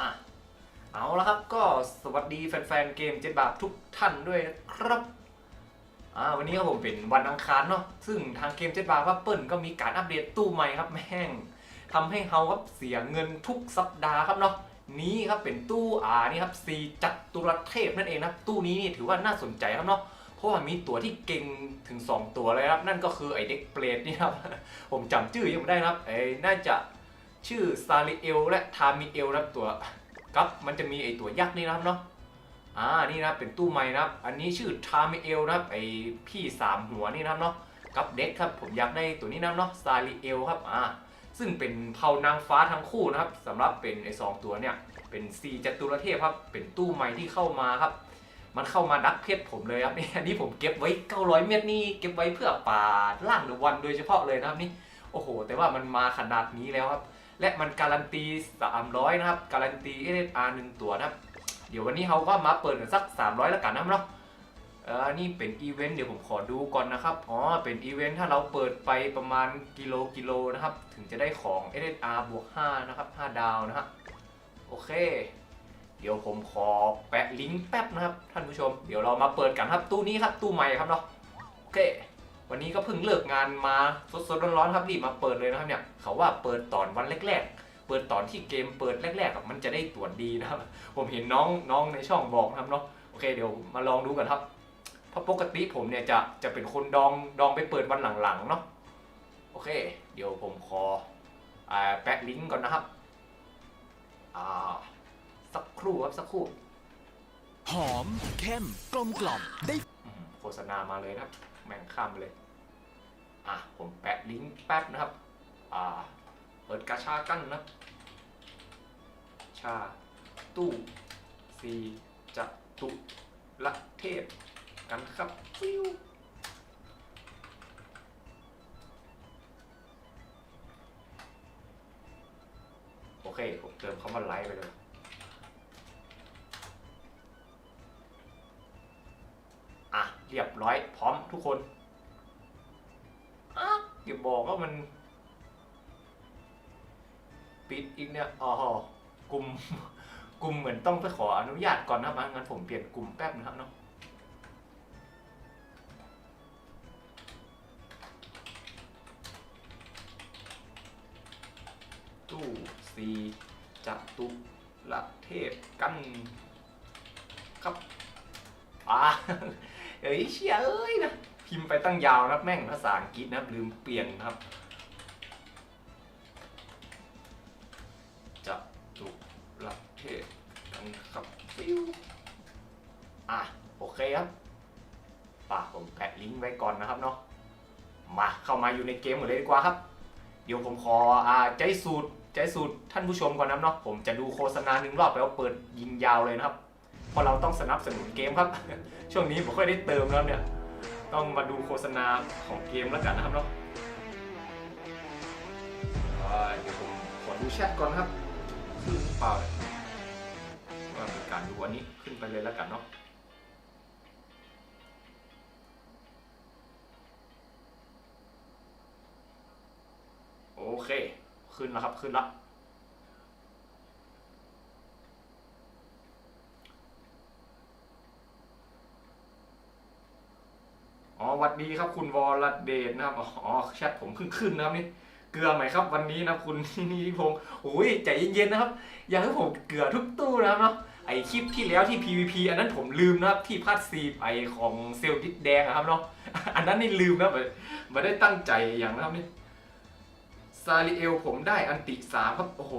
อะเอาละครับก็สวัสดีแฟนๆเกมเจ็ดบาททุกท่านด้วยนะครับอ่าวันนี้ครับผมเป็นวันอังคารเนาะซึ่งทางเกมเจ็ดบาทว่าเปิ้ลก็มีการอัปเดตตู้ใหม่ครับแม่งทำให้เฮาครับเสียเงินทุกสัปดาห์ครับเนาะนี้ครับเป็นตู้อ่านี่ครับสีจัตุรเทพนั่นเองนะตู้นี้นี่ถือว่าน่าสนใจครับเนาะเพราะว่ามีตัวที่เก่งถึง 2 ตัวเลยครับ นั่นก็คือไอเด็กเปรตนี่ครับ ผมจำชื่อยังไม่ได้นะครับไอ้น่าจะ ชื่อซาริเอลและทามิเอลนะครับตัวครับมันจะมีไอตัวยักษ์นี่นะครับเนาะอ่านี่นะเป็นตู้ไม้นะครับ อันนี้ชื่อทามิเอลนะครับไอพี่สามหัวนี่นะครับเนาะกับเด็กครับผมอยากได้ตัวนี้นะครับเนาะซาริเอลครับอ่าซึ่งเป็นเผ่านางฟ้าทั้งคู่นะครับสำหรับเป็นไอสองตัวเนี่ยเป็นซีจัตุรเทพครับเป็นตู้ไม้ที่เข้ามาครับ มันเข้ามาดักเพชรผมเลยครับนี่อันนี้ผมเก็บไว้ 900 เม็ดนี่เก็บไว้เพื่อป่าล่างหรือวันโดยเฉพาะเลยนะครับนี่โอ้โห แต่ว่ามันมาขนาดนี้แล้วครับ และมันการันตี 300 นะครับ การันตี SSR หนึ่งตัวนะครับ เดี๋ยววันนี้เขาก็มาเปิดกันสัก 300 แล้วกันนะครับเนาะเออนี่เป็นอีเวนต์เดี๋ยวผมขอดูก่อนนะครับ อ๋อ เป็นอีเวนต์ถ้าเราเปิดไปประมาณกิโลกิโลนะครับ ถึงจะได้ของ SSR บวก 5 นะครับ 5 ดาวนะฮะ โอเค เดี๋ยวผมขอแปะลิงก์แป๊บนะครับ ท่านผู้ชม เดี๋ยวเรามาเปิดกันครับตู้นี้ครับตู้ใหม่ครับเนาะ โอเค วันนี้ก็เพิ่งเลิกงานมาสดๆร้อนๆครับรีบมาเปิดเลยนะครับเนี่ยเขาว่าเปิดตอนวันแรก ๆ เปิดตอนที่เกมเปิดแรกๆอะมันจะได้ตรวจดีนะครับผมเห็นน้องน้องในช่องบอกนะครับเนาะโอเคเดี๋ยวมาลองดูกันครับเพราะปกติผมเนี่ยจะจะเป็นคนดองดองไปเปิดวันหลังๆเนาะโอเค เดี๋ยวผมขออ่าแปะลิงก์ก่อนนะครับอ่าสักครู่ครับสักครู่หอมเข้มกลมกล่อมได้อืมโฆษณามาเลยนะครับ แม่งข้ามไปเลย อะ ผมแปะลิงก์แป๊บนะครับ อ่า เปิดกาชากันนะ ชา ตู้ซีจะตุละเทพกันครับฟิวโอเค ผมเติมคำว่าไลค์ไปเลย เรียบร้อยพร้อมทุกคนอะอย่าบอกว่ามัน ปิดอีกเนี่ยอ๋อกลุ่มกลุ่มเหมือนต้องไปขออนุญาตก่อนนะครับงั้นผมเปลี่ยนกลุ่มแป๊บนะครับเนาะตู้ซีจัตุละเทพกัน ครับ อ่า เอ้ยเชียเอ้ยนะพิมพ์ไปตั้งยาวนะแม่งภาษาอังกฤษนะลืมเปลี่ยนนะครับจะตุละเทศกันครับฟิวอะโอเคครับป่าผมแปะลิงก์ไว้ก่อนนะครับเนาะมาเข้ามาอยู่ในเกมกันเลยดีกว่าครับ เดี๋ยวผมขออ่าใจสูตรใจสูตรท่านผู้ชมก่อนนะครับเนาะผมจะดูโฆษณาหนึ่งรอบแล้วเปิดยิงยาวเลยนะครับ เพราะเราต้องสนับสนุนเกมครับ ช่วงนี้ผมค่อยได้เติมแล้วเนี่ย ต้องมาดูโฆษณาของเกมแล้วกันนะครับเนาะอ่าเดี๋ยวผมขอดูแชทก่อนนะครับขึ้นหรือเปล่าว่าเป็นการดูอันนี้ขึ้นไปเลยแล้วกันเนาะโอเค ขึ้นแล้วครับ ขึ้นแล้ว อ๋อวัดดีครับคุณวรเดชนะครับอ๋อแชทผมเพิ่งขึ้นนะครับนี่เกลือไหมครับวันนี้นะคุณนี่พงศ์โอ้ยใจเย็นๆนะครับ อย่าให้ผมเกลือทุกตู้นะครับเนาะไอคลิปที่แล้วที่ PVP อันนั้นผมลืมนะครับที่พาดซีไอของเซลล์ดิสแดงอะครับเนาะอันนั้นนี่ลืมนะไม่ไม่ได้ตั้งใจอย่างนะครับนี่ซาริเอลผมได้อันติสามครับโอ้โห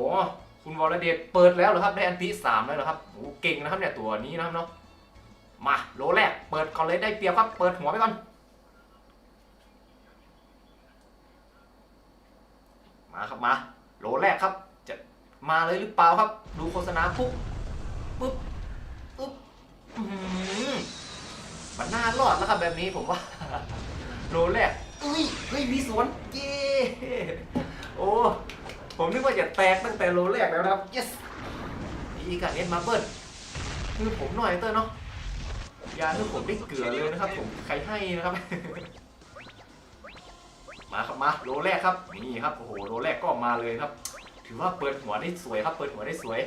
คุณวรเดชเปิดแล้วเหรอครับได้อันติสามแล้วเหรอครับโอ้โหเก่งนะครับเนี่ยตัวนี้นะครับเนาะมาโลแรกเปิดก่อนเลยได้เปรียบครับเปิดหัวไปก่อน มาครับมาโหลแรกครับ จะมาเลยหรือเปล่าครับ ดูโฆษณาปุ๊บปุ๊บปุ๊บมันน่ารอดแล้วครับแบบนี้ผมว่าโหลแรกเอ้ยเฮ้ยมีสวนเย้โอ้ผมนึกว่าจะแตกตั้งแต่โหลแรกแล้วครับ yes อีกับเอ็นมาเบิลคือผมหน่อยเตอร์เนาะยาคือผมได้เกลือเลยนะครับ ผมใครให้นะครับ มาครับมาโลแรกครับนี่ครับโอ้โหโลแรกก็มาเลยครับ ถือว่าเปิดหัวได้สวยครับ เปิดหัวได้สวย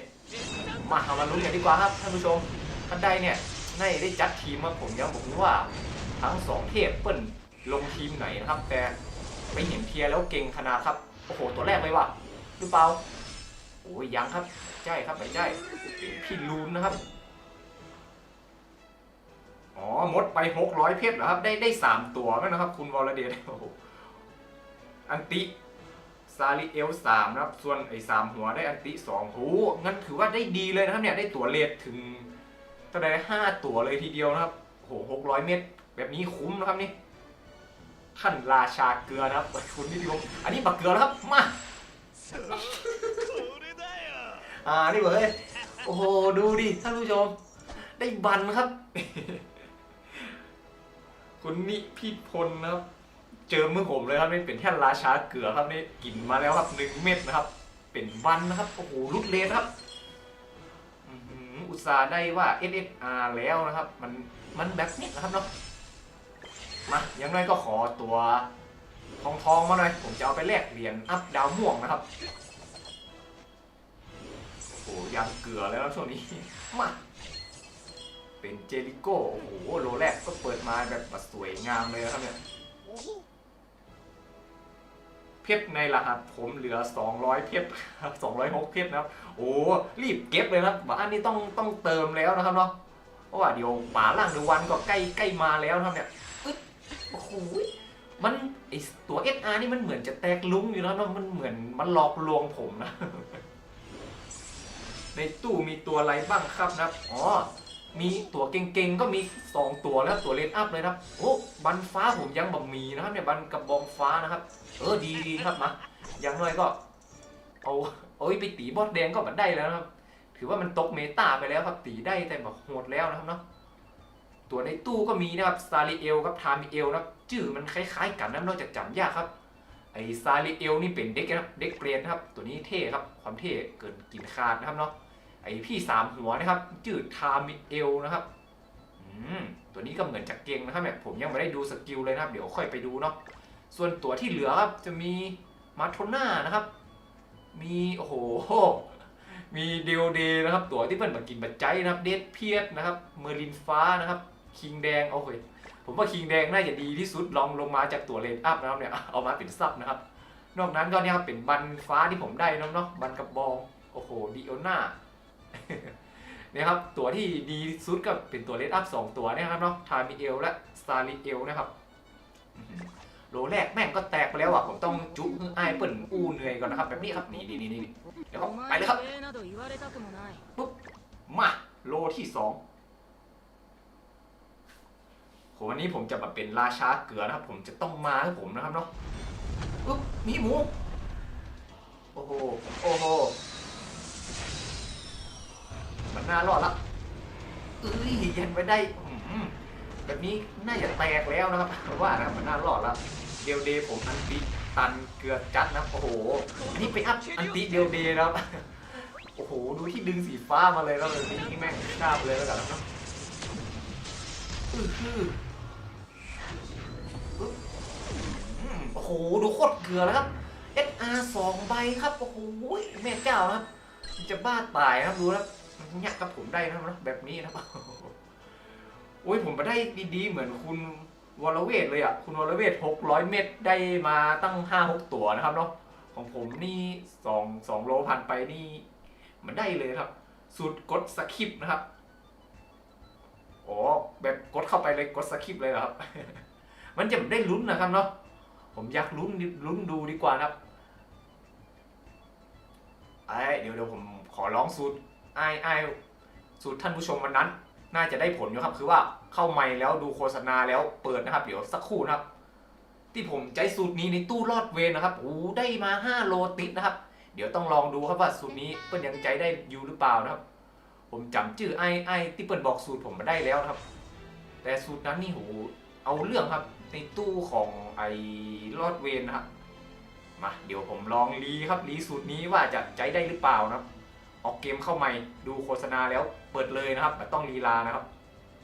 มาเอามาลุ้นกันดีกว่าครับท่านผู้ชมท่านใดเนี่ยในได้จัดทีมมาผมยังบอกว่า ทั้งสองเทพเปิ้ลลงทีมไหนนะครับ แต่ไม่เห็นเทียแล้วเก่งขนาดครับโอ้โหตัวแรกเลยว่ะหรือเปล่าโอ้ยยังครับใช่ครับไม่ใช่พี่ลูนนะครับอ๋อมดไปหกร้อยเพชรเหรอครับ ได้ได้สามตัวแล้วนะครับ คุณวรเดชโอ้โห อันติซาริเอลสามนะครับ ส่วนไอ้สามหัวได้อันติสองโหงั้นถือว่าได้ดีเลยนะครับเนี่ย ได้ตัวเลทถึงเท่าไร่ห้าตัวเลยทีเดียวนะครับโหหกร้อยเมตร แบบนี้คุ้มนะครับนี่ท่านราชาเกลือนะครับคุณนิติวงศ์อันนี้บักเกลือนะครับ มาอ่า นี่เว้ยโอ้โห ดูดิ ท่านผู้ชม ได้บันครับ คุณนิพิพลนะครับ เจอมือผมเลยครับนี่เป็นแท่นราชาเกลือครับนี่กินมาแล้วครับหนึ่งเม็ดนะครับ เป็นวันนะครับโอ้โหรุดเลนครับอุตส่าห์ได้ว่า SSR แล้วนะครับ มันมันแบบนี้นะครับเนาะมาอย่างน้อยก็ขอตัวทองทองมาหน่อย ผมจะเอาไปแลกเหรียญอัพดาวม่วงนะครับโอ้โหยังเกลือแล้วช่วงนี้มาเป็นเจลิโก้โอ้โหโลแรกก็เปิดมาแบบสวยงามเลยครับเนี่ย เพชรในรหัสผมเหลือ 200 เพชร206 เพชรนะครับ โอ้รีบเก็บเลยนะครับว่าอันนี้ต้องต้องเติมแล้วนะครับเนาะเพราะว่าเดี๋ยวป่าล่างดยววันก็ใกล้ใกล้มาแล้วนะครับเนี่ยอึ๊ดโอ้โหมันไอตัว SR นี่มันเหมือนจะแตกลุ้งอยู่แล้วเนะมันเหมือนมันหลอกลวงผมนะ ในตู้มีตัวอะไรบ้างครับนะอ๋อ มีตัวเก่งๆก็มี 2 ตัวแล้วตัวเลนอัพเลยครับโอ้บันฟ้าผมยังบ่มีนะครับเนี่ยบันกับบองฟ้านะครับ เออดีดีครับมาอย่างน้อยก็เอาเอาไปตีบอสแดงก็บัดได้แล้วนะครับ ถือว่ามันตกเมตาไปแล้วครับตีได้แต่แบบโหดแล้วนะครับเนาะตัวในตู้ก็มีนะครับซาริเอลกับทามิเอลนะครับชื่อมันคล้ายๆกันนะนอกจากจำยากครับไอซาริเอลนี่เป็นเด็กนะเด็กเกรนนะครับ ตัวนี้เท่ครับความเท่เกินกินขาดนะครับเนาะ พี่สามหัวนะครับชื่อทามิเอลนะครับอืมตัวนี้ก็เหมือนจะเก่งนะครับเนี่ยผมยังไม่ได้ดูสกิลเลยนะครับ เดี๋ยวค่อยไปดูเนาะส่วนตัวที่เหลือครับจะมีมาโทน่านะครับ มีโอ้โหมีเดลเดนะครับ ตัวที่เพิ่นมากินบัจใจนะครับเดดเพียดนะครับเมอร์ลินฟ้านะครับคิงแดงโอ้โหผมว่าคิงแดงน่าจะดีที่สุดลองลงมาจากตัวเลนอัพนะครับเนี่ยเอามาเป็นซับนะครับ นอกนั้นก็เนี่ยครับเป็นบันฟ้าที่ผมได้นะเนาะบันกระบองโอ้โหดิโอน่า นะครับตัวที่ดีสุดก็เป็นตัวเลดอัพสองตัวนะครับเนาะทามิเอลและสตาริเอลนะครับโลแรกแม่งก็แตกไปแล้วอะผมต้องจุไอ้เปิ่นอู้เหนื่อยก่อนนะครับ แบบนี้ครับนี่นี่นี่เดี๋ยวไปเลยครับปุ๊บมาโลที่สองผมวันนี้ผมจะมาเป็นราชาเกลือนะครับ ผมจะต้องมาให้ผมนะครับเนาะปุ๊บมีหมูโอ้โหโอ้โห มันน่ารอดละเอ้ยยันไปได้อื้อแบบนี้น่าจะแตกแล้วนะครับผมว่านะมันน่ารอดละเดลเดย์ผมอันติตันเกลือจัดนะโอ้โหอันนี้ไปอัพอันติเดลเดย์นะครับโอ้โหดูที่ดึงสีฟ้ามาเลยแล้วแบบนี้แม่งชาบเลยแล้วกันเนาะอื้อหือโอ้โห ดูโคตรเกลือแล้วครับ SR สองใบครับ โอ้โหแม่เจ้าครับ จะบ้าตายครับ ดูแล้ว มันยักกับผมได้นะครับเนะแบบนี้นะครับโอ้ยผมมาได้ดีๆเหมือนคุณวรเวทเลยอะ คุณวรเวท600เม็ดได้มาตั้ง5-6ตัวนะครับเนาะของผมนี่สองสองโลพันไปนี่ มันได้เลยครับ สูตรกดสคริปต์นะครับอ๋อแบบกดเข้าไปเลยกดสคริปต์เลยครับ มันจะได้ลุ้นนะครับเนาะผมอยากลุ้นลุ้นดูดีกว่านะครับไอ้เดี๋ยวเดี๋ยวผมขอร้องสูตร ไอไอสูตรท่านผู้ชมวันนั้น น่าจะได้ผลอยู่ครับ คือว่าเข้าไม่แล้วดูโฆษณาแล้วเปิดนะครับ เดี๋ยวสักครู่นะครับ ที่ผมใจสูตรนี้ในตู้รอดเวรนะครับโอ้ได้มา5โลติดนะครับ เดี๋ยวต้องลองดูครับว่าสูตรนี้เปิ้ลยังใจได้อยู่หรือเปล่านะครับ ผมจำชื่อไอไอที่เปิ้ลบอกสูตรผมมาได้แล้วนะครับ แต่สูตรนั้นนี่โหเอาเรื่องครับในตู้ของไอ้รอดเวนนะครับมาเดี๋ยวผมลองรีครับรีสูตรนี้ว่าจะใจได้หรือเปล่านะครับ ออกเกมเข้าใหม่ดูโฆษณาแล้วเปิดเลยนะครับไม่ต้องลีลานะครับ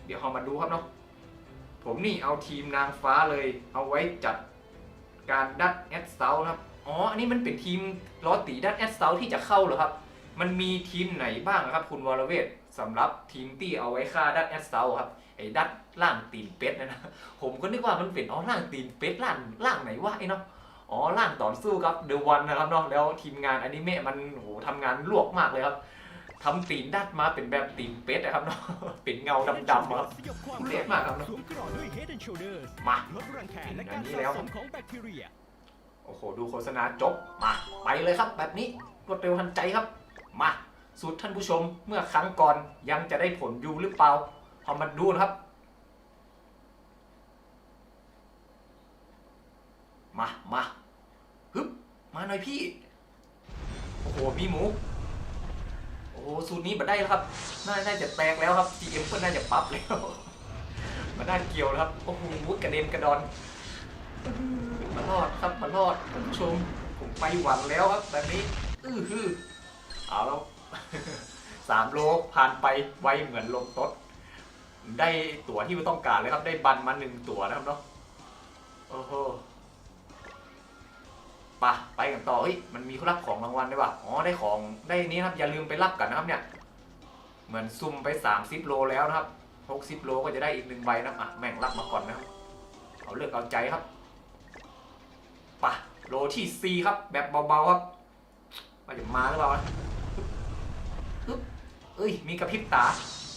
เดี๋ยวเรามาดูครับเนาะผมนี่เอาทีมนางฟ้าเลยเอาไว้จัดการดัดแอดเซาครับอ๋ออันนี้มันเป็นทีมล้อตีด้านแอดเซาที่จะเข้าเหรอครับ มันมีทีมไหนบ้างครับคุณวรเวทสำหรับทีมที่เอาไว้ฆ่าด้านแอดเซาครับไอ้ด้านล่างตีนเป็ดนะนะผมก็นึกว่ามันเป็นอ๋อล่างตีนเป็ดล่างล่างไหนวะไอ้เนาะ อ๋อล่างต่อสู้กับเดอะวันนะครับเนาะแล้วทีมงานอนิเมะมันโหทำงานลวกมากเลยครับทำตีนดัดมาเป็นแบบตีนเป็ดนะครับเนาะเป็นเงาดำๆครับเละมากครับสวมกรอด้วย Head and Shoulders มาลดรังแคและอัการนนี้สะแล้วสมของแบคทีเรียโอ้โหดูโฆษณาจบมาไปเลยครับ แบบนี้รวดเร็วทันใจครับ มาสูตรท่านผู้ชมเมื่อครั้งก่อนยังจะได้ผลอยู่หรือเปล่าพอมาดูนะครับ มามาฮึบมาหน่อยพี่ โอ้โห มีหมู โอ้โห สูตรนี้มาได้แล้วครับ น่าน่าจะแตกแล้วครับ GM ก็น่าจะปรับแล้วมันน่เกี่ยวแล้วครับ โอ้โหกระเด็นกระดอน มารอดครับมารอดท่านผู้ชม ผมไปหวันแล้วครับ แบบนี้ อื้อฮือเอาแล้วสามโลผ่านไปไวเหมือนลมตดได้ตั๋วที่ต้องการเลยครับ ได้บันมาหนึ่งตั๋วนะครับเนาะ โอ้โห ปะไปกันต่อเฮ้ยมันมีรับของรางวัลด้วยว่ะอ๋อได้ของได้นี้นะครับอย่าลืมไปรับกันนะครับเนี่ย เหมือนซุ่มไป30โลแล้วนะครับ 60 โลก็จะได้อีกหนึ่งใบนะอะแม่งรับมาก่อนนะครับเอาเลือกเอาใจครับปะโลที่ 4 ครับ แบบเบาๆครับมาจะมาหรือเปล่าวะฮึบเอ้ยมีกระพริบตา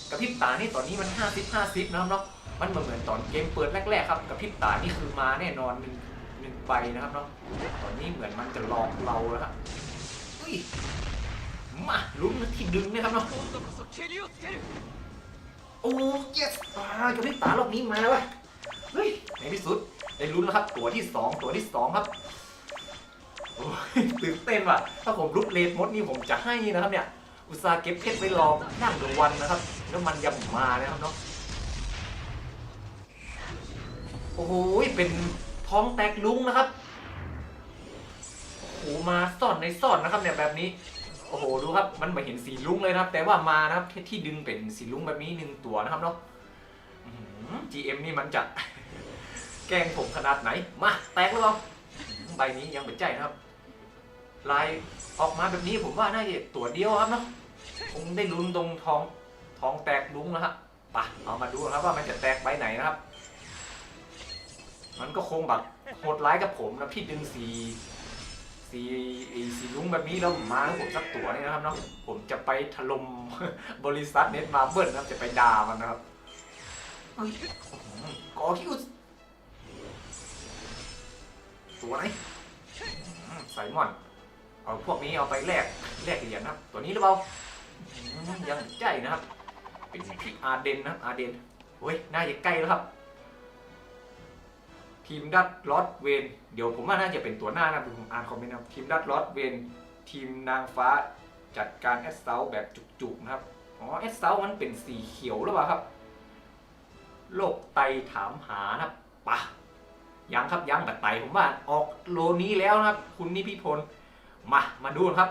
กระพริบตานี่ตอนนี้มัน 50 50นะครับเนาะมันเหมือนเหมือนตอนเกมเปิดแรกๆครับกระพริบตานี่คือมาแน่นอนหนึ่ง หนึ่งใบนะครับเนาะตอนนี้เหมือนมันจะหลอกเราแล้วครับเฮ้ยมาลุ้นที่ดึงนะครับเนาะโอ้ยสอ่ากระพริตารอบนี้มาแล้วะเฮ้ยในที่สุดได้ลุ้นแล้วครับ ตัวที่ 2 ตัวที่ 2 ครับโอ้ยตื่นเต้นว่ะ ถ้าผมรุดเลนมดนี่ผมจะให้นะครับเนี่ย อุตส่าห์เก็บเพชรไว้รอนั่งดูวันนะครับ แล้วมันยังมานะครับเนาะ โอ้โหเป็น ท้องแตกลุงนะครับโอ้โหมาซ่อนในซ่อนนะครับเนี่ยแบบนี้โอ้โหดูครับมันไม่เห็นสีลุงเลยนะครับ แต่ว่ามานะครับที่ที่ดึงเป็นสีลุงแบบนี้หนึ่งตัวนะครับเนาะ GM นี่มันจะแกล้งผมขนาดไหน มาแตกแล้วเราใบนี้ยังเป็นใจนะครับ ลายออกมาแบบนี้ผมว่าน่าจะตัวเดียวครับเนาะคงได้ลุ้นตรงท้องท้องแตกลุงนะครับปะเอามาดูนะครับว่ามันจะแตกใบไหนนะครับ มันก็คงแบบโหดร้ายกับผมนะพี่ดึงสีสีไอ้สีลุงแบบนี้แล้วมาให้ผมสักตัวนี่นะครับเนาะผมจะไปถล่มบริษัทเน็ตมาเบิลนะครับจะไปด่ามันนะครับเฮ้ยอื้อหือกอคิวตัวไหนอืมไซมอนเอาพวกนี้เอาไปแลกแลกเหรียญนะครับ ตัวนี้หรือเปล่าอืมยังใจนะครับ เป็นพี่อาร์เดนนะครับอาร์เดนโอ้ยน่าจะใกล้แล้วครับ ทีมดัตลอดเวนเดี๋ยวผมว่าน่าจะเป็นตัวหน้านะผมอ่านคอมเมนต์นะครับทีมดัตลอดเวนทีมนางฟ้าจัดการแอสเซาแบบจุกๆนะครับอ๋อแอสเซามันเป็นสีเขียวหรือเปล่าครับโลกไตถามหานะปะยังครับยังแบบไตผมว่าออกโลนี้แล้วนะครับ คุณนิพิพลมามาดูนะครับ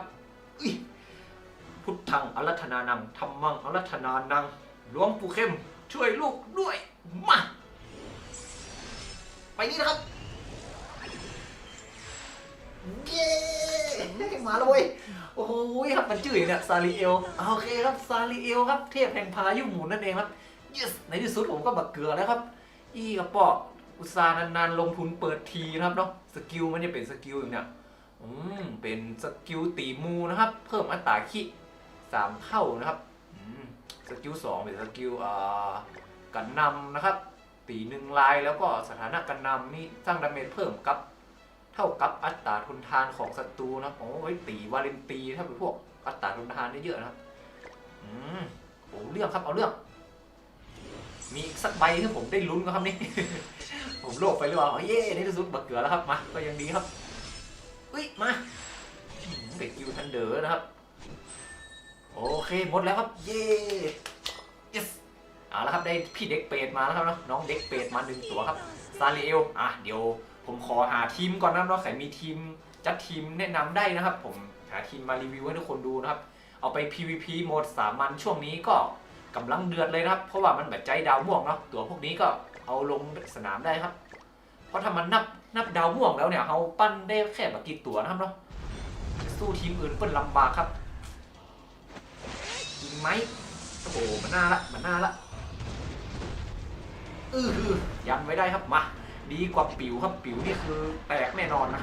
พุทธังอรัธนานังธรรมังอรัธนานังหลวงปู่เข้มช่วยลูกด้วยมา ไปนี่นะครับ เย้มาแล้วเว้ยโอ้โหครับมันจืดเนี่ยซาริเอลอ่าโอเคครับซาริเอลครับเทพแห่งพายุหมุนนั่นเองครับ yes ในที่สุดผมก็บักเกลือแล้วครับ อีกระป๋ออุตสาห์นานๆลงทุนเปิดทีนะครับเนาะสกิลมันจะเป็นสกิลอย่างเนี้ยอืมเป็นสกิลตีมูนะครับ เพิ่มอัตราคิสามเท่านะครับสกิลสองเป็นสกิลอ่ากันนำนะครับ ตีหนึ่งลายแล้วก็สถานะกันนำนี่สร้างดาเมจเพิ่มกับ เท่ากับอัตราทนทานของศัตรูนะโอ้ไว้ตีวาเลนตีถ้าเป็นพวกอัตราทนทานได้เยอะนะอืมโอ้เรื่องครับเอาเรื่อง มีสักใบที่ผมได้ลุ้นนะครับนี่ ผมโลกไปหรือเปล่าเย้ในที่สุดบักเกลือแล้วครับมาก็ยังดีครับเฮ้ยมาเด็กยูทันเดอร์นะครับ โอเคหมดแล้วครับ เย้ เอาละครับได้พี่เด็กเปรตมาแล้วครับเนอะน้องเด็กเปรตมาหนึ่งตัวครับซาริเอลอะเดี๋ยวผมขอหาทีมก่อนนะเนาะใครมีทีมจัดทีมแนะนำได้นะครับ ผมหาทีมมารีวิวให้ทุกคนดูนะครับ เอาไป PVP โหมดสามัญช่วงนี้ก็กำลังเดือดเลยนะครับ เพราะว่ามันแบบใจดาวม่วงเนาะตัวพวกนี้ก็เอาลงสนามได้ครับ เพราะถ้ามันนับนับดาวม่วงแล้วเนี่ยเขาปั้นได้แค่แบบกี่ตัวนะครับเนาะสู้ทีมอื่นเปิ้นลำบากครับยิงไหมโอ้โหมันน่าละมันน่าละ อือหือยันไว้ได้ครับมาดีกว่าปิวครับปิวนี่คือแตกแน่นอนนะ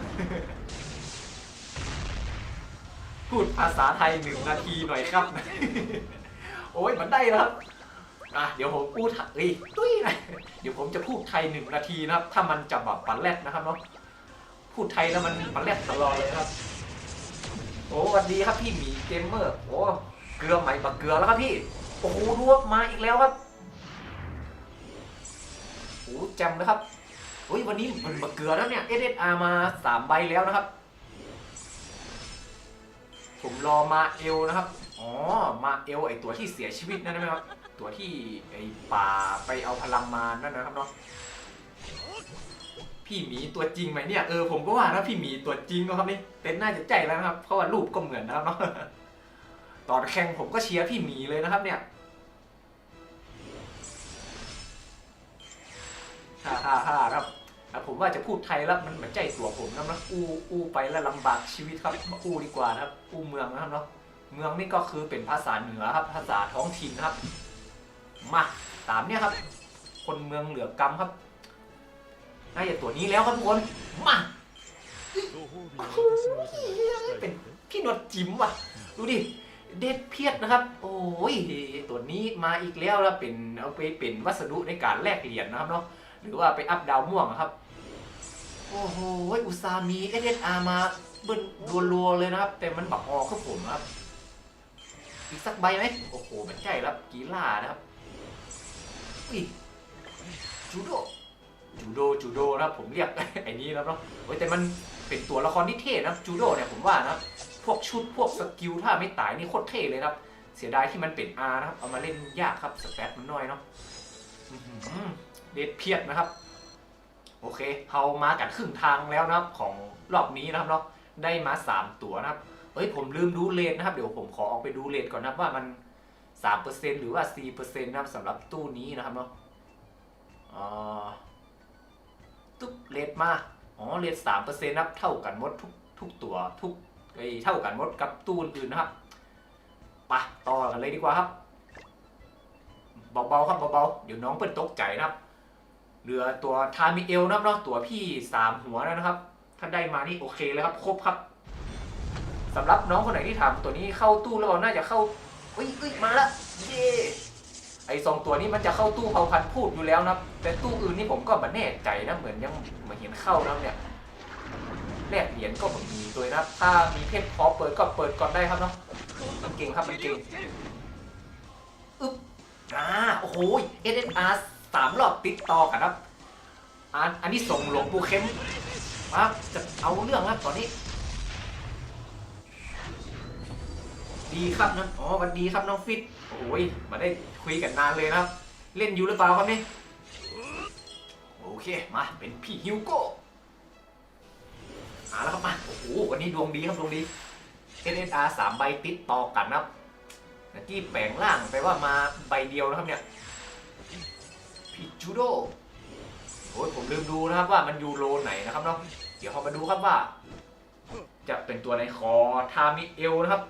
พูดภาษาไทยหนึ่งนาทีหน่อยครับ โอ้ยมันได้แล้วครับอะเดี๋ยวผมพูดเอ้ยตุ้ยนะเดี๋ยวผมจะพูดไทยหนึ่งนาทีนะครับ ถ้ามันจะแบบปันแรดนะครับเนาะพูดไทยแล้วมันปันแรดตลอดเลยครับ โอ้สวัสดีครับพี่หมีเกมเมอร์โอ้เกลือใหม่ปะเกลือแล้วครับพี่โอ้โหรวบมาอีกแล้วครับ อ้แจำนะครับเฮ้ยวันนี้มันปะเกลือแล้วเนี่ย SSR มาสามใบแล้วนะครับ ผมรอมาเอลนะครับ อ๋อ มาเอลไอตัวที่เสียชีวิตนั่นใช่ไหมครับ ตัวที่ไอป่าไปเอาพลังมานั่นนะครับเนาะ พี่หมีตัวจริงไหมเนี่ย เออผมก็ว่านะพี่หมีตัวจริงนะครับนี่เต้นน่าจะใจแล้วนะครับ เพราะว่ารูปก็เหมือนนะครับเนาะ ตอนแข่งผมก็เชียร์พี่หมีเลยนะครับเนี่ย ฮ่าฮ่าฮ่าครับแต่ผมว่าจะพูดไทยแล้วมันเหมือนใจตัวผมนะนะอู้อู้ไปแล้วลำบากชีวิตครับมาอู้ดีกว่านะครับอู้เมืองนะครับเนาะเมืองนี่ก็คือเป็นภาษาเหนือครับภาษาท้องถิ่นครับมาตามเนี่ยครับ คนเมืองเหลือกรรมครับน่าจะตัวนี้แล้วครับทุกคนมาเป็นพี่นวดจิ๋มว่ะ ดูดิ เด็ดเพียดนะครับ โอ้ยตัวนี้มาอีกแล้วแล้วเป็นเอาไปเป็นวัสดุในการแลกเหรียญนะครับเนาะ หรือว่าไปอัพดาวม่วงอะครับ โอ้โหอุตสาห์มี SSR มาเบิ้ลรัวๆเลยนะครับ แต่มันบักออกครับผมครับ อีกสักใบไหมโอ้โหมันใช่แล้วกีฬานะครับอุ้ยจูโดจูโดจูโดนะครับผมเรียก ไอ้นี้แล้วเนาะโอ้ยแต่มันเป็นตัวละครที่เท่นะจูโดเนี่ยผมว่านะพวกชุดพวกสกิลถ้าไม่ตายนี่โคตรเท่เลยนะครับ เสียดายที่มันเป็น R นะครับ เอามาเล่นยากครับสแตทมันน้อยเนาะ เด็ดเพียดนะครับ โอเคเรามากันครึ่งทางแล้วนะครับของรอบนี้นะครับเนาะได้มา 3 ตัวนะครับเฮ้ยผมลืมดูเลทนะครับ เดี๋ยวผมขอออกไปดูเลทก่อนนะครับว่ามัน3%หรือว่า 4%นะครับสำหรับตู้นี้นะครับเนาะอ่าตุ๊บเลทมาอ๋อเลท3%นะครับเท่ากันหมดทุกทุกตัวทุกไอเท่ากันหมดกับตู้อื่นนะครับปะต่อกันเลยดีกว่าครับ เบาๆครับเบาๆเดี๋ยวน้องเปิดตกใจนะครับ เหลือตัวทามิเอลนะครับเนาะตัวพี่สามหัวแล้วนะครับ ถ้าได้มานี่โอเคเลยครับครบครับสำหรับน้องคนไหนที่ถามตัวนี้เข้าตู้แล้วเราน่าจะเข้าเอ้ยอ้ยมาละเย่ไอสองตัวนี้มันจะเข้าตู้เผาพันธุ์พูดอยู่แล้วนะแต่ตู้อื่นนี่ผมก็ไม่แน่ใจนะเหมือนยังไมาเห็นเข้านะเนี่ยแลกเหรียญก็ผมมีตัวนะถ้ามีเพชรพอเปิดก็เปิดก่อนได้ครับเนาะมันเก่งครับมันเก่งอึ๊บอ่าโอ้โหเอเดนอาร์ สามรอบติดต่อกันครับอันอันนี้ส่งหลวงปู่เข้มครับจะเอาเรื่องครับตอนนี้ ดีครับนะอ๋อวันดีครับน้องฟิตโอ้ยมาได้คุยกันนานเลยนะครับ เล่นอยู่หรือเปล่าครับนี่โอเคมาเป็นพี่ฮิวโก้หาแล้วครับมาโอ้โหวันนี้ดวงดีครับดวงดี SSR สามใบติดต่อกันนะครับเมื่อกี้แปลงร่างไปว่ามาใบเดียวนะครับเนี่ย จูโดโอ้ยผมลืมดูนะครับว่ามันอยู่โรไหนนะครับเนาะเดี๋ยวเรามาดูครับว่า จะเป็นตัวในคอทามิเอลนะครับ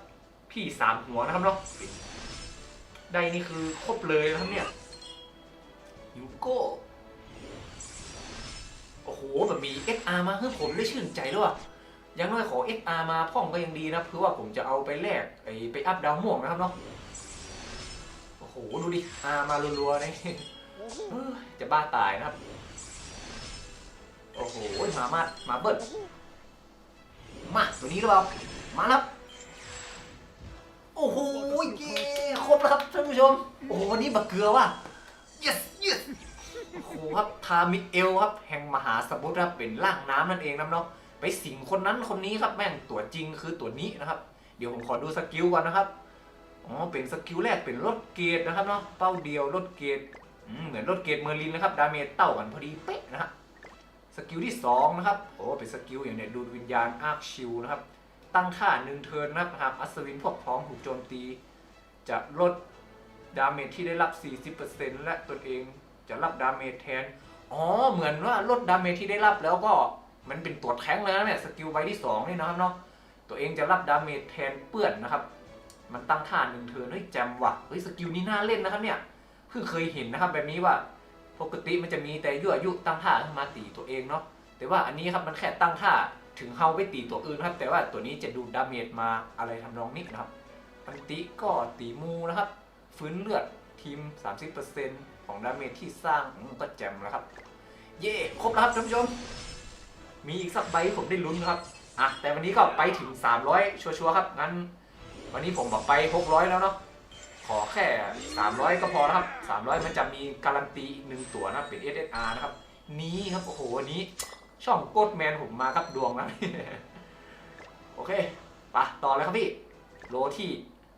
พี่สามหัวนะครับเนาะได้นี่คือครบเลยนะครับเนี่ยยูโก้โอ้โหแบบมี XR มาคือผมได้ชื่นใจแล้วอะยังน้อยขอ XR มาพ่องก็ยังดีนะเพื่อว่าผมจะเอาไปแลกไอไปอัพดาวม่วงนะครับเนาะโอ้โหดูดิ R มารัวๆนี่ เอ้ยจะบ้าตายนะครับ โอ้โหมามามาเบิดมาตัวนี้หรือเปล่า มาแล้วโอ้โหเย้ครบแล้วครับท่านผู้ชม โอ้โหวันนี้บักเกลือว่ะ yes yes โอ้โหครับพามิเอลครับ แห่งมหาสมุทรครับเป็นร่างน้ำนั่นเองนะเนาะไปสิงคนนั้นคนนี้ครับแม่งตัวจริงคือตัวนี้นะครับ เดี๋ยวผมขอดูสกิลก่อนนะครับอ๋อเป็นสกิลแรกเป็นรถเกตนะครับเนาะเป้าเดียวรถเกตอืม เหมือนรถเกตเมอร์ลินนะครับ ดาเมจเต่ากันพอดีเป๊ะนะครับสกิลที่ 2 นะครับ โอ้เป็นสกิลอย่างเนี่ยดูดวิญญาณอาร์คชิลนะครับ ตั้งค่าหนึ่งเทิร์นนะครับหากอัศวินพวกพ้องถูกโจมตี จะลดดาเมจที่ได้รับ 40%และตนเองจะรับดาเมจแทน อ๋อ เหมือนว่าลดดาเมจที่ได้รับแล้วก็มันเป็นตัวแท้งเลยนะเนี่ยสกิลใบที่สองนี่นะครับเนาะตัวเองจะรับดาเมจแทนเปื้อนนะครับ มันตั้งท่าหนึ่งเทิร์นเฮ้ยแจมว่ะเฮ้ยสกิลนี้น่าเล่นนะครับเนี่ย พิ่งเคยเห็นนะครับแบบนี้ว่าปกติมันจะมีแต่ยั่วยุตั้งท่าขึ้นมาตีตัวเองเนาะแต่ว่าอันนี้ครับมันแค่ตั้งท่าถึงเฮาไปตีตัวอื่นครับ แต่ว่าตัวนี้จะดูดาเมจมาอะไรทำนองนี้นะครับปันติก็ตีมูนะครับ ฟื้นเลือดทีม 30%ของดาเมจที่สร้างก็แจมแล้วครับ เย่ครบแล้วครับท่านผู้ชม มีอีกสักใบผมได้ลุ้นครับอะแต่วันนี้ก็ไปถึง 300 ชัวร์ๆครับงั้น วันนี้ผมบอกไป 600 แล้วเนาะ ขอแค่ 300 ก็พอนะครับ 300 มันจะมีการันตีอีกหนึ่งตัวนะเป็น SSR นะครับ นี้ครับโอ้โหวันนี้ช่องโกดแมนผมมาครับดวงนะโอเคไปะต่อเลยครับพี่ โลที่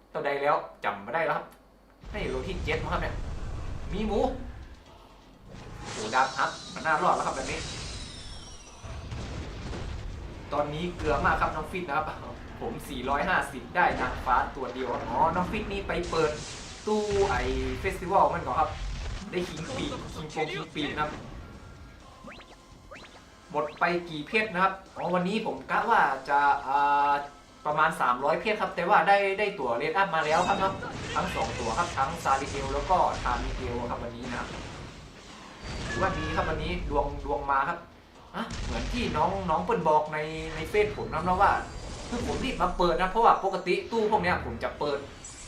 เท่าใดแล้วจำไม่ได้แล้วครับให้โลที่เจ็ดมั้งครับเนี่ยมีหมูหมูดำครับ มันน่ารอดแล้วครับแบบนี้ ตอนนี้เกลือมากครับน้องฟิตนะครับ ผม 450 ได้นางฟ้าตัวเดียว อ๋อ น้องฟิตนี่ไปเปิดตู้ไอเฟสติวัลมันก่อนครับ ได้คิงปีคิงโปคิงปีนะครับ หมดไปกี่เพชรนะครับ อ๋อ วันนี้ผมกะว่าจะอ่าประมาณ 300 เพชรครับ แต่ว่าได้ได้ตั๋วเรดอัพมาแล้วครับเนาะทั้ง 2 ตั๋วครับ ทั้งซาริเอลแล้วก็ทามิเอลครับวันนี้นะถือว่าดีครับวันนี้ดวงดวงมาครับอะเหมือนที่น้องน้องเปิ้ลบอกในในเฟซผมนะนะว่า คือผมรีบมาเปิดนะเพราะว่าปกติตู้พวกเนี้ยผมจะเปิด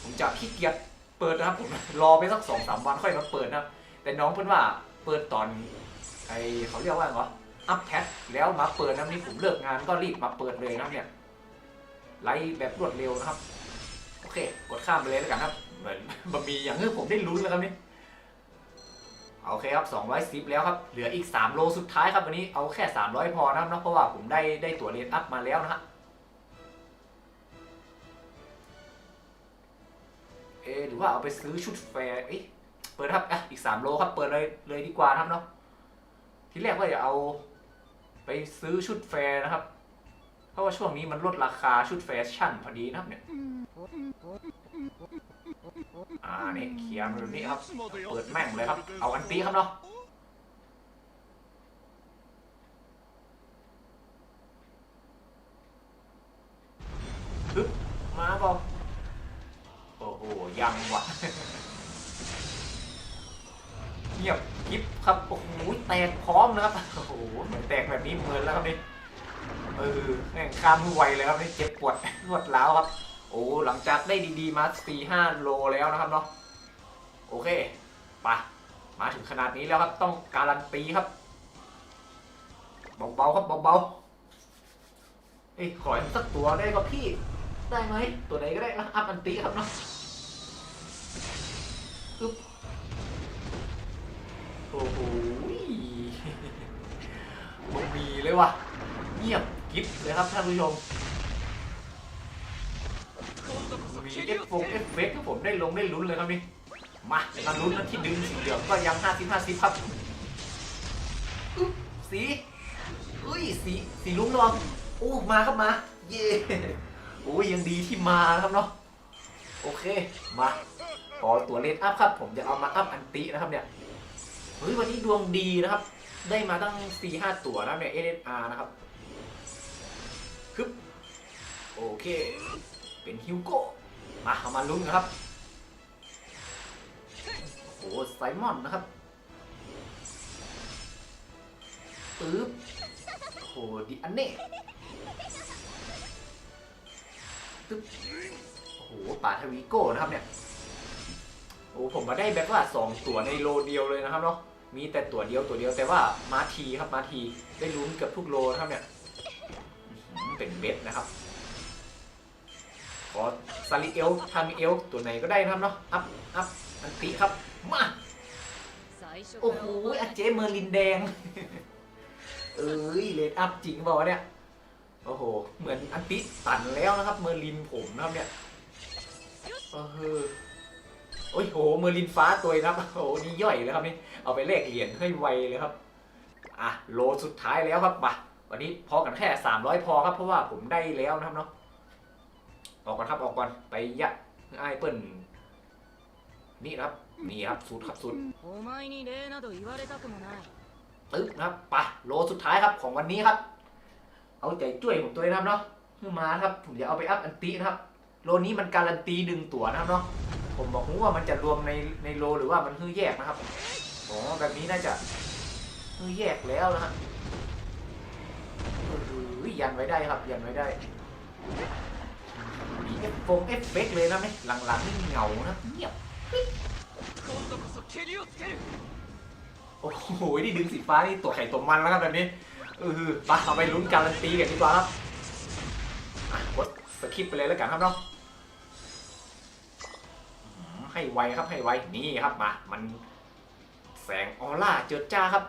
ผมจะขี้เกียจเปิดนะครับผมรอไปสักสองสามวันค่อยมาเปิดนะแต่น้องเพิ่นว่าเปิดตอนไอเขาเรียกว่าไงวะอัพแพทแล้วมาเปิดนะนี่ผมเลิกงานก็รีบมาเปิดเลยนะเนี่ยไลฟ์แบบรวดเร็วนะครับโอเค กดข้ามไปเลยแล้วกันครับเหมือนบะหมี่อย่างนี้ผมได้ลุ้นแล้วครับนี่โอเคครับ 210 แล้วครับ เหลืออีก 3 โลสุดท้ายครับวันนี้เอาแค่ 300 พอนะครับเนาะเพราะว่าผมได้ได้ตัวเรียนอัพมาแล้วนะฮะ เอหรือว่าเอาไปซื้อชุดแฟร์เอ๊ะเปิดครับอะอีกสามโลครับเปิดเลยเลยดีกว่าครับเนาะทีแรกว่าจะเอา ไปซื้อชุดแฟร์นะครับ เพราะว่าช่วงนี้มันลดราคาชุดแฟชั่นพอดีนะครับเนี่ยอ่านี่เขียร์มาแบบนี้ครับ เปิดแม่งเลยครับ เอาอันตีครับเนาะ พร้อมนะครับ โอ้โหเหมือนแตกแบบนี้เหมือนแล้วครับนี่เออแม่งข้ามไวเลยครับนี่เจ็บปวดรวดร้าวครับ โอ้หลังจากได้ดีๆมาสี่ห้าโลแล้วนะครับเนาะโอเคไปมาถึงขนาดนี้แล้วครับต้องการันตีครับเบาๆครับเบาๆเอ้ยขอสักตัวได้ก็พี่ได้ไหมตัวไหนก็ได้นะอัพอันตีครับเนาะอึ๊บโอ้โห เลยว่ะ เงียบกิ๊บเลยครับท่านผู้ชมมีเอฟฟงเอฟเฟกต์ที่ผมได้ลงได้ลุ้นเลยครับนี่ มามาลุ้นนะที่ดึงสีเหลืองก็ยังห้าสิบห้าสิบครับสีอุ้ยสีสีลุ้งระวังโอ้มาครับมา เย่โอ้ยยังดีที่มาครับเนาะโอเคมาขอตัวเลนอัพครับ ผมจะเอามาอัพอันตินะครับเนี่ยเฮ้ยวันนี้ดวงดีนะครับ ได้มาตั้งสี่ห้าตัวนะเนี่ย SSR นะครับฮึบโอเค เป็นฮิวโก้มาเอามาลุ้นกันครับ โอ้โหไซมอนนะครับปึ๊บโอ้โหดิอันเน่ตึ๊บโอ้โหป่าทวีโก้นะครับเนี่ย โอ้ผมมาได้แบบว่าสองตัวในโลเดียวเลยนะครับเนาะ มีแต่ตัวเดียวตัวเดียวแต่ว่ามาทีครับมาทีได้ลุ้นเกือบทุกโลนะครับเนี่ยเป็นเบ็ดนะครับขอซาริเอลทามิเอลตัวไหนก็ได้นะครับเนาะอัพอัพอันติครับมาโอ้โหอาเจเมอร์ลินแดง เอ้ยเลดอัพจริงเปล่าเนี่ยโอ้โห เหมือนอันติตันแล้วนะครับ เมอร์ลินผมนะครับเนี่ยเออโอ้ยโห เมอร์ลินฟ้าตัวนะครับโอ้โหนี่ย่อยเลยครับนี่ เอาไปแลกเหรียญให้ไวเลยครับ อะโลสุดท้ายแล้วครับมาวันนี้พอกันแค่ 300 พอครับ เพราะว่าผมได้แล้วนะครับเนาะออกก่อนครับออกก่อนไปยะไอ้เปิ้ลนี่ครับนี่ครับสุดครับสุดตึ๊บนะครับปะโลสุดท้ายครับของวันนี้ครับ เอาใจช่วยผมตัวนะครับเนาะขึ้นมาครับ ผมจะเอาไปอัพอันตีนะครับ โลนี้มันการันตีดึงตั๋วนะครับเนาะผมบอกว่ามันจะรวมในในโลหรือว่ามันคือแยกนะครับ อ๋อแบบนี้น่าจะแยกแล้วนะฮะยันไว้ได้ครับ ยันไว้ได้มีเอฟฟงเอฟเฟกเลยนะไหมหลังๆนี่เงานะเงียบโอ้โหนี่ดึงสีฟ้านี่ตัวไข่ตัวมันแล้วครับแบบนี้เออปาเอาไปลุ้นการันตีกันดีกว่าครับกดสกิปไปเลยแล้วกันครับเนาะให้ไวครับให้ไวนี่ครับมา มัน แสงออร่าเจิดจ้าครับ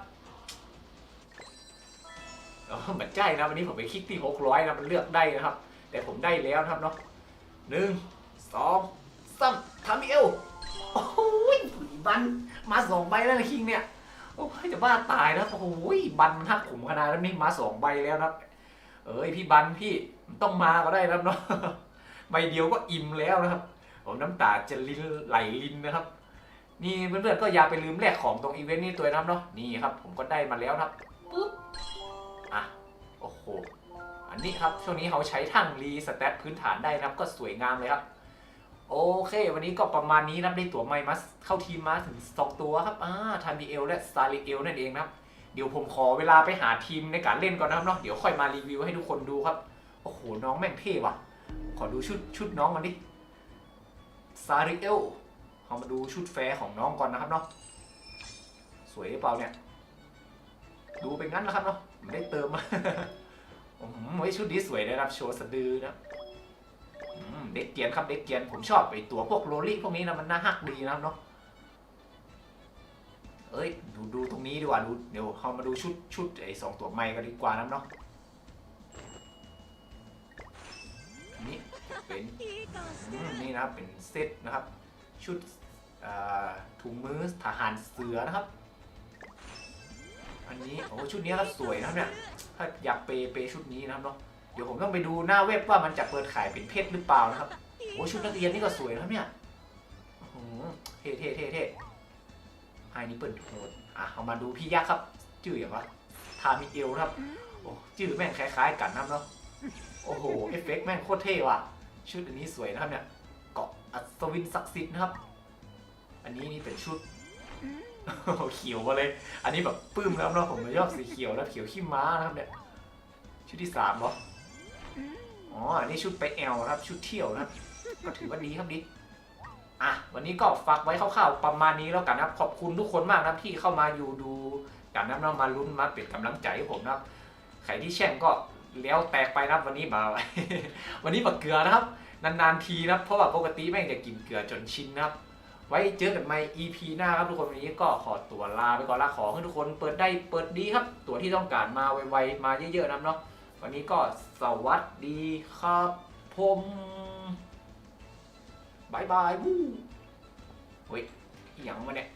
เหมือนใจนะวันนี้ผมไปคลิกที่600นะมันเลือกได้นะครับ แต่ผมได้แล้วนะครับเนาะหนึ่งสองสามทำเอวโอ้โหบันมาสองใบแล้วนะคิงเนี่ยโอ้ยจะบ้าตายนะโอ้ยบันหักขุมขนาดนั้นนี่มาสองใบแล้วนะเอ้ยพี่บันพี่ต้องมาก็ได้นะเนาะใบเดียวก็อิ่มแล้วนะครับผมน้ำตาจะลินไหลลินนะครับ นี่เพื่อนๆก็อย่าไปลืมแลกของตรงอีเวนต์นี้ตัวนะครับเนาะนี่ครับ ผมก็ได้มาแล้วนะครับปุ๊บอะโอ้โหอันนี้ครับช่วงนี้เขาใช้ทั้งรีสแตทพื้นฐานได้นะครับก็สวยงามเลยครับโอเค วันนี้ก็ประมาณนี้นะครับได้ตั๋วไมมัสเข้าทีมมาถึง 2 ตัวครับอ่าทันดีเอลและซาริเอลนั่นเองนะครับ เดี๋ยวผมขอเวลาไปหาทีมในการเล่นก่อนนะครับเนาะเดี๋ยวค่อยมารีวิวให้ทุกคนดูครับ โอ้โห น้องแม่งเท่ว่ะขอดูชุดชุดน้องมันดิซาริเอล เอามาดูชุดแฟร์ของน้องก่อนนะครับเนาะสวยหรือเปล่าเนี่ย ดูเป็นงั้นนะครับเนาะไม่ได้เติมมาโอ้โหชุดนี้สวยนะครับโชว์สะดือนะเด็กเกียนครับเด็กเกียนผมชอบไอตัวพวกโรลลี่พวกนี้นะมันน่าฮักดีนะครับเนาะเอ้ยดูดูตรงนี้ดีกว่าดูเดี๋ยวเรามาดูชุดชุดไอสองตัวใหม่กันดีกว่านะครับเนาะนี่เป็นนี่นะครับเป็นเซตนะครับ ชุดถุงมือทหารเสือนะครับ อันนี้โอ้ชุดนี้ครับสวยนะครับเนี่ยถ้าอยากเปเปย์ชุดนี้นะครับเนาะเดี๋ยวผมต้องไปดูหน้าเว็บว่ามันจะเปิดขายเป็นเพชรหรือเปล่านะครับโอ้ชุดนักเรียนนี่ก็สวยนะครับเนี่ยโอ้เท่เท่เท่เท่ไฮนี่เปิดโหดอะเอามาดูพี่ยักษ์ครับชื่ออย่างวะทามิเอลนะครับโอ้ชื่อแม่งคล้ายๆกันนะเนาะโอ้โหเอฟเฟกต์แม่งโคตรเท่ว่ะชุดอันนี้สวยนะครับเนี่ย อัศวินศักดิ์สิทธิ์นะครับ อันนี้นี่เป็นชุดเขียวมาเลย อันนี้แบบปื้มแล้วเนาะผมชอบสีเขียวแล้วเขียวขี้ม้านะครับเนี่ย ชุดที่สามเหรอ อ๋อ อันนี้ชุดไปแอลนะครับ ชุดเที่ยวนะก็ถือว่าดีครับดีอะ วันนี้ก็ฝากไว้คร่าวๆประมาณนี้แล้วกันนะครับ ขอบคุณทุกคนมากนะครับที่เข้ามาอยู่ดูกันนะครับแล้วมาลุ้นมาเป็นกำลังใจให้ผมนะครับ ใครที่แช่งก็แล้วแตกไปนะครับวันนี้มาวันนี้บักเกลือนะครับ นานๆทีนะครับ เพราะว่าปกติแม่งจะกินเกลือจนชินนะครับ ไว้เจอกันใหม่ EP หน้าครับทุกคนวันนี้ก็ขอตัวลาไปก่อนละขอให้ทุกคนเปิดได้เปิดดีครับ ตัวที่ต้องการมาไวๆมาเยอะๆนะครับเนาะวันนี้ก็สวัสดีครับผมบายบายวู้เฮ้ยอย่างมาเนี่ย